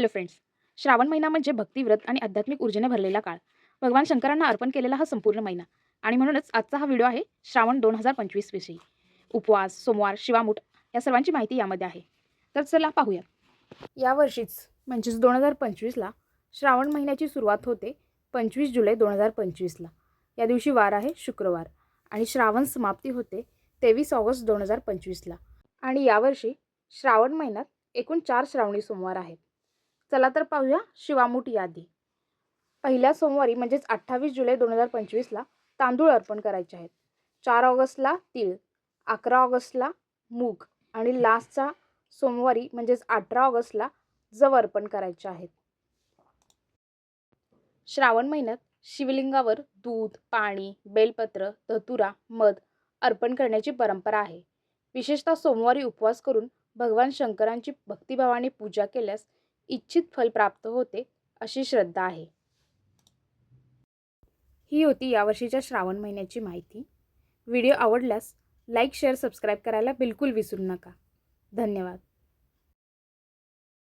Hello friends Shravan महिना म्हणजे भक्तिव्रत आणि आध्यात्मिक ऊर्जेने भरलेला काळ. भगवान शंकरांना अर्पण केलेला हा संपूर्ण महिना. आणि म्हणूनच आजचा हा व्हिडिओ आहे श्रावण दोन हजार पंचवीस विषयी. उपवास सोमवार शिवामूठ या सर्वांची माहिती यामध्ये आहे. तर चला पाहूया. यावर्षीच म्हणजेच दोन हजार पंचवीसला श्रावण महिन्याची सुरुवात होते पंचवीस जुलै दोन हजार पंचवीसला या दिवशी वार आहे शुक्रवार आणि श्रावण समाप्ती होते तेवीस ऑगस्ट दोन हजार पंचवीसला आणि यावर्षी श्रावण महिन्यात एकूण चार श्रावणी सोमवार आहेत. चला तर पाहूया शिवामूठ यादी. पहिल्या सोमवारी म्हणजेच अठ्ठावीस जुलै दोन हजार पंचवीसला तांदूळ अर्पण करायचे आहेत. चार ऑगस्टला तीळ अकरा ऑगस्टला मूग आणि लास्टचा सोमवारी म्हणजेच अठरा ऑगस्टला जव अर्पण करायचे आहेत. श्रावण महिन्यात शिवलिंगावर दूध पाणी बेलपत्र धतुरा मध अर्पण करण्याची परंपरा आहे. विशेषतः सोमवारी उपवास करून भगवान शंकरांची भक्तिभावाने पूजा केल्यास इच्छित फल प्राप्त होते अशी श्रद्धा आहे. ही होती यावर्षीच्या श्रावण महिन्याची माहिती. व्हिडिओ आवडल्यास लाईक शेअर सबस्क्राईब करायला बिलकुल विसरू नका. धन्यवाद.